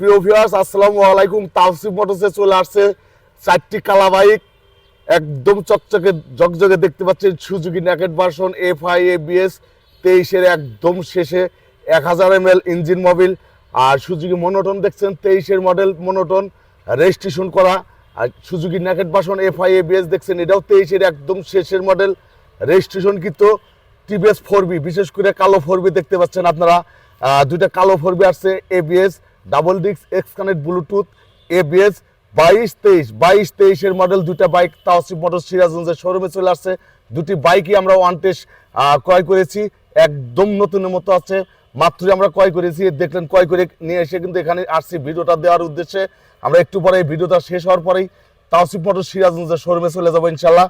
প্রিয় ভিউয়ার্স আসসালামু আলাইকুম। তাওসিফ মোটরসে চলে আসছে চারটি কালা বাইক একদম চকচকে জকজকে দেখতে পাচ্ছেন Suzuki naked version F I A BS তেইশের একদম শেষে এক হাজার এম ইঞ্জিন মোবিল আর সুজুকি মনোটন দেখছেন, তেইশের মডেল মনোটন রেজিস্ট্রেশন করা। আর Suzuki naked version F I A BS দেখছেন, এটাও তেইশের একদম শেষের মডেল রেজিস্ট্রেশন কিন্তু টিভিএস ফোর বি বিশেষ করে কালো ফোর বি দেখতে পাচ্ছেন আপনারা। দুইটা কালো ফোর বি আসছে এবিএস ডাবল ডিক্স এক্স কানেক্ট ব্লুটুথ এবিএস বাইশ তেইশ, বাইশ তেইশের মডেল দুইটা বাইক তাওসিফ মোটর সিরাজগঞ্জের শোরুমে চলে আসছে। দুটি বাইকই আমরা ওয়ান টেস্ট ক্রয় করেছি। একদম নতুনের মতো আছে। মাত্রই আমরা ক্রয় করেছি। দেখলেন ক্রয় করে নিয়ে এসে কিন্তু এখানে আসছি ভিডিওটা দেওয়ার উদ্দেশ্যে। আমরা একটু পরে এই ভিডিওটা শেষ হওয়ার পরেই তাওসিফ মোটর সিরাজগঞ্জের শোরুমে চলে যাব ইনশাল্লাহ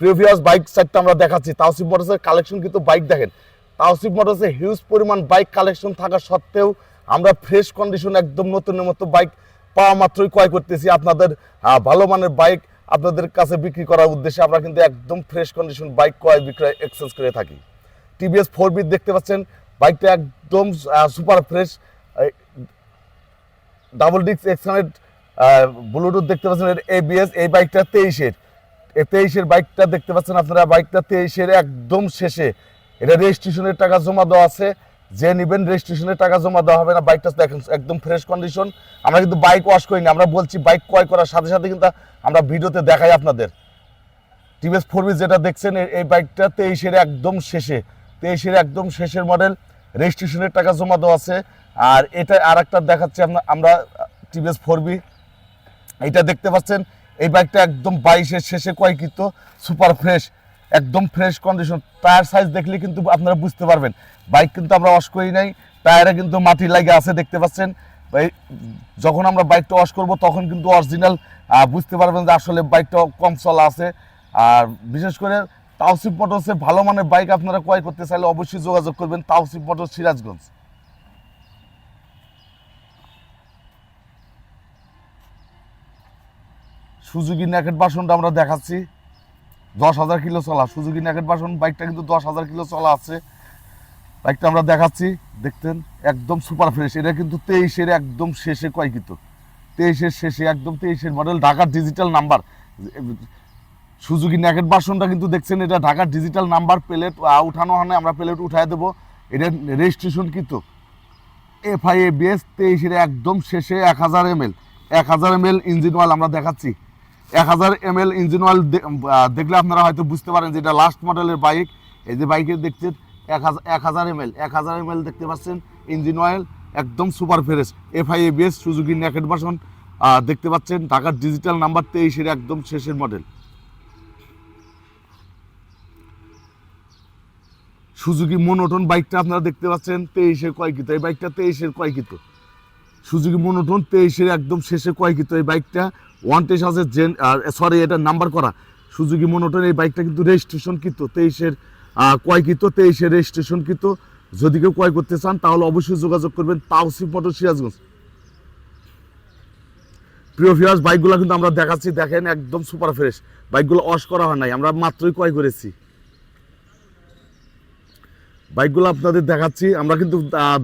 প্রিভিয়াস বাইক সাইডটা আমরা দেখাচ্ছি। তাওসিফ মোটরসের কালেকশন কিন্তু বাইক দেখেন। তাওসিফ মোটরসে হিউজ পরিমাণ বাইক কালেকশন থাকা সত্ত্বেও আমরা ফ্রেশ কন্ডিশন একদম নতুনের মতো বাইক পাওয়া মাত্রই ক্রয় করতেছি। আপনাদের ভালো মানের বাইক আপনাদের কাছে বিক্রি করার উদ্দেশ্যে আমরা কিন্তু একদম ফ্রেশ কন্ডিশন বাইক ক্রয় বিক্রয় এক্সচেঞ্জ করে থাকি। টিভিএস ফোর বি দেখতে পাচ্ছেন বাইকটা একদম সুপার ফ্রেশ ডাবল ডিক্স এক্সকানেট ব্লুটুথ দেখতে পাচ্ছেন এবিএস এই বাইকটা তেইশের। তেইশের বাইকটা দেখতে পাচ্ছেন আপনারা বাইকটা তেইশের একদম শেষে। এটা রেজিস্ট্রেশনের টাকা জমা দেওয়া আছে। যে নেবেন রেজিস্ট্রেশনের টাকা জমা দেওয়া হবে না, বাইকটা দেখেন একদম ফ্রেশ কন্ডিশন আমরা কিন্তু বাইক ওয়াশ করিনি, আমরা বলছি বাইক ক্রয় করার সাথে সাথে কিন্তু আমরা ভিডিওতে দেখাই আপনাদের। টিভিএস ফোর যেটা দেখছেন এই- বাইকটা তেইশের একদম শেষে, তেইশের একদম শেষের মডেল রেজিস্ট্রেশনের টাকা জমা দেওয়া আছে। আর এটা আর একটা দেখাচ্ছি আমরা- টিভিএস ফোর বি এইটা দেখতে পাচ্ছেন, এই বাইকটা একদম বাইশের শেষে কয়কৃত সুপার ফ্রেশ একদম ফ্রেশ কন্ডিশন টায়ার সাইজ দেখলে কিন্তু আপনারা বুঝতে পারবেন। বাইক কিন্তু আমরা ওয়াশ করি নাই। টায়ারে কিন্তু মাটি লাগে আছে, দেখতে পাচ্ছেন। যখন আমরা বাইকটা ওয়াশ করব, তখন কিন্তু অরিজিনাল বুঝতে পারবেন যে আসলে বাইকটা কম চলা আছে। আর বিশেষ করে তাওসিফ মোটরসে ভালো মানের বাইক আপনারা ক্রয় করতে চাইলে অবশ্যই যোগাযোগ করবেন Tausif motor Sirajganj. Suzuki naked বাসনটা আমরা দেখাচ্ছি। দশ হাজার কিলো চলা। সুজুকি ন্যাকেট বাসন, বাইকটা কিন্তু দশ হাজার কিলো চলা আছে। বাইকটা আমরা দেখাচ্ছি, দেখতেন, একদম সুপার ফ্রেশ এটা কিন্তু তেইশের একদম শেষে কয় কিন্তু তেইশের শেষে, একদম তেইশের মডেল ঢাকার ডিজিটাল নাম্বার সুজুকি ন্যাকেট বাসনটা কিন্তু দেখছেন, এটা ঢাকার ডিজিটাল নাম্বার প্লেট উঠানো হয় আমরা প্লেট উঠায় দেবো। এটা রেজিস্ট্রেশন কিন্তু এফআই এ বিএস তেইশের একদম শেষে এক হাজার এম এল এক হাজার এম এল ইঞ্জিন অয়েল আমরা দেখাচ্ছি। এক হাজার এম এল ইঞ্জিন অয়েল দেখলে আপনারা হয়তো বুঝতে পারেন যে এটা লাস্ট মডেলের বাইক এই যে বাইকের দেখছেন, এক হাজার এক হাজার এম এল, এক হাজার এম এল দেখতে পাচ্ছেন, ইঞ্জিন অয়েল একদম super fresh FI A BS Suzuki naked version দেখতে পাচ্ছেন, ঢাকার ডিজিটাল নাম্বার তেইশের একদম শেষের মডেল সুজুকি মনোটন বাইকটা আপনারা দেখতে পাচ্ছেন, তেইশের কয়কিত এই বাইকটা তেইশের কয়কিত সুজুকি মনোটন তেইশের একদম শেষে কয়কিত এই বাইকটা। ওয়ান টেস্ট আছে জেন সরি এটা নাম্বার করা। সুজুকি মনোটন এই বাইকটা কিন্তু রেজিস্ট্রেশন কিন্তু তেইশের কয়কিত তেইশের রেজিস্ট্রেশন কিন্তু যদি কেউ ক্রয় করতে চান, তাহলে অবশ্যই যোগাযোগ করবেন তাওসিফ মোটর সিরাজগঞ্জ। প্রিয় ফিয়ার্স বাইকগুলো কিন্তু আমরা দেখাচ্ছি, দেখেন, একদম সুপার ফ্রেশ বাইকগুলো অস করা হয় নাই, আমরা মাত্রই ক্রয় করেছি। বাইকগুলো আপনাদের দেখাচ্ছি, আমরা কিন্তু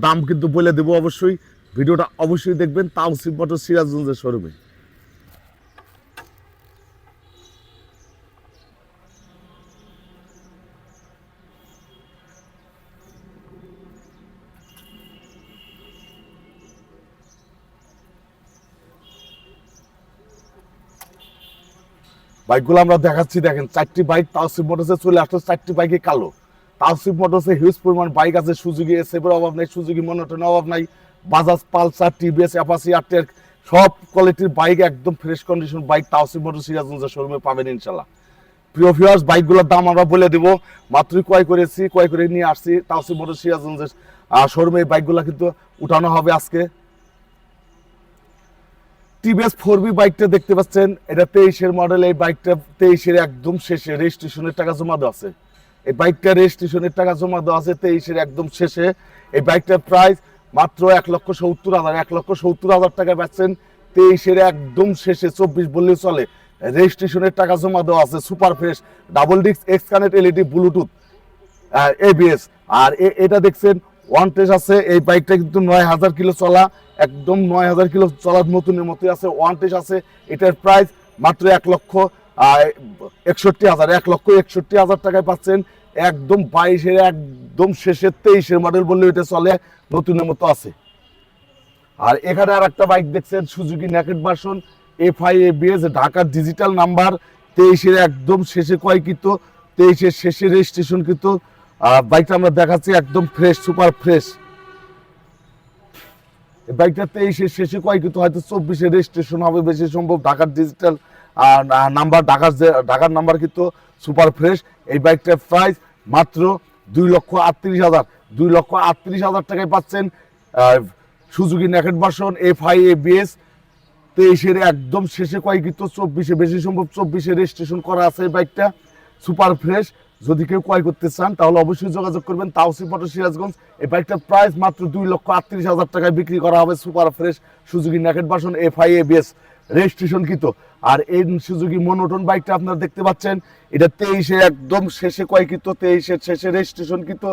দাম কিন্তু বলে দেবো অবশ্যই। ভিডিওটা অবশ্যই দেখবেন তাওসিফ মোটর সিরাজগঞ্জের শোরুমে। বাইকগুলো আমরা দেখাচ্ছি, দেখেন, চারটি বাইক তাওসিফ মোটরসে চলে আসলো, চারটি বাইকে কালো। তাওসিফ মোটরসে হিউজ পরিমাণ বাইক আছে, সুজুকি এসএফের অভাব নেই, সুজুকি মনোটনের অভাব নাই। বাজাজ পালসার টিভিএস অ্যাপাসি আরটেক সব কোয়ালিটির বাইক একদম fresh condition bike Tausif motor সিরাজগঞ্জের শোরুমে পাবেন ইনশাল্লাহ প্রিয় ভিউয়ার্স বাইকগুলোর দাম আমরা বলে দেবো। মাত্রই ক্রয় করেছি, ক্রয় করে নিয়ে আসছি তাওসিফ মোটর সিরাজগঞ্জের শোরুমে এই বাইকগুলো কিন্তু উঠানো হবে আজকে। টিভিএস ফোর বি বাইকটা দেখতে পাচ্ছেন, এটা তেইশের মডেল এই বাইকটা তেইশের একদম শেষে রেজিস্ট্রেশনের টাকা জমা দেওয়া আছে। এই বাইকটা রেজিস্ট্রেশনের টাকা জমা দেওয়া আছে তেইশের একদম শেষে। এই বাইকটার প্রাইস মাত্র এক লক্ষ সত্তর হাজার, এক লক্ষ সত্তর হাজার টাকা পাচ্ছেন তেইশের একদম শেষে চব্বিশ বললেও চলে। রেজিস্ট্রেশনের টাকা জমা দেওয়া আছে, super fresh, double disc, X connect LED, Bluetooth ABS আর এটা দেখছেন ওয়ান টেস্ট আছে, এই বাইকটা কিন্তু নয় হাজার কিলো চলা, একদম নয় হাজার কিলো চলার নতুনের মতোই আছে ওয়ান টেস্ট আছে, এটার প্রাইস মাত্র এক লক্ষ একষট্টি হাজার এক লক্ষ একষট্টি হাজার টাকায় পাচ্ছেন। একদম বাইশের একদম শেষের তেইশের মডেল বললে এটা চলে নতুনের মতো আছে। আর এখানে আর একটা বাইক দেখছেন Suzuki naked version F I ABS ঢাকার ডিজিটাল নাম্বার তেইশের একদম শেষে কয়কৃত তেইশের শেষে রেজিস্ট্রেশনকৃত আহ, বাইকটা আমরা দেখাচ্ছি একদম ফ্রেশ সুপার ফ্রেশ বাইকটা তেইশের শেষে কয়কৃত হয়তো চব্বিশে রেজিস্ট্রেশন হবে বেশি সম্ভব ঢাকার ডিজিটাল নাম্বার ঢাকার যে, ঢাকার নাম্বার কিন্তু সুপার ফ্রেশ। এই বাইকটার প্রাইস মাত্র দুই লক্ষ আটত্রিশ হাজার। দুই লক্ষ আটত্রিশ হাজার টাকায় পাচ্ছেন Suzuki naked version F I A BS তেইশের একদম শেষে কয়কৃত চব্বিশে, বেশি সম্ভব চব্বিশে রেজিস্ট্রেশন করা আছে এই বাইকটা। সুপার ফ্রেশ যদি কেউ ক্রয় করতে চান, তাহলে অবশ্যই যোগাযোগ করবেন তাওসি ফটো সিরাজগঞ্জ। এই বাইকটার প্রাইস মাত্র দুই লক্ষ আটত্রিশ হাজার টাকায় বিক্রি করা হবে super fresh Suzuki naked version F I A BS registration কৃত। আর এই সুজুকি মনোটন বাইকটা আপনারা দেখতে পাচ্ছেন, এটা তেইশে একদম শেষে কয়কৃত তেইশের শেষে রেজিস্ট্রেশন কৃত।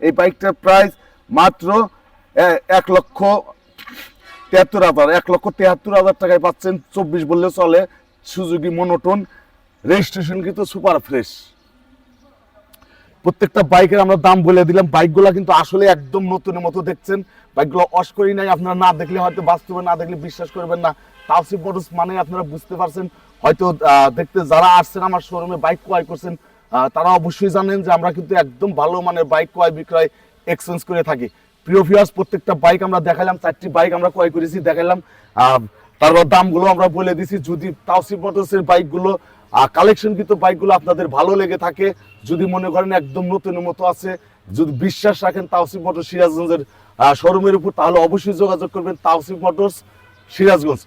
এই বাইকটার প্রাইস মাত্র এক লক্ষ তিয়াত্তর হাজার, এক লক্ষ তেহাত্তর হাজার টাকায় পাচ্ছেন, চব্বিশ বললে চলে সুজুকি মনোটন রেজিস্ট্রেশন কিন্তু সুপার ফ্রেশ। প্রত্যেকটা বাইকের আমরা দাম বলে দিলাম। বাইকগুলো কিন্তু আসলে একদম নতুনের মতো দেখছেন। বাইকগুলো অস্করি নাই, আপনারা না দেখলে হয়তো বাস্তবে না দেখলে বিশ্বাস করবেন না। তাওসিফ মোটরস মানে আপনারা বুঝতে পারছেন। হয়তো দেখতে যারা আসছেন আমার শোরুমে বাইক ক্রয় করছেন তারা অবশ্যই জানেন যে আমরা কিন্তু একদম ভালো মানের বাইক ক্রয় বিক্রয় এক্সচেঞ্জ করে থাকি। প্রিয় ভিউয়ার্স প্রত্যেকটা বাইক আমরা দেখালাম চারটি বাইক আমরা ক্রয় করেছি দেখালাম তারপর দামগুলো আমরা বলে দিছি। যদি তাওসিফ মোটরসের বাইকগুলো কালেকশন কিন্তু বাইকগুলো আপনাদের ভালো লেগে থাকে। যদি মনে করেন একদম নতুন মতো আছে, যদি বিশ্বাস রাখেন তাওসিফ মোটর সিরাজগঞ্জের শোরুমের উপর, তাহলে অবশ্যই যোগাযোগ করবেন তাওসিফ মোটরস সিরাজগঞ্জ।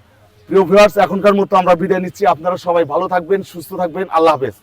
প্রিয় ভিউয়ার্স এখনকার মতো আমরা বিদায় নিচ্ছি। আপনারা সবাই ভালো থাকবেন, সুস্থ থাকবেন। আল্লাহ হাফেজ।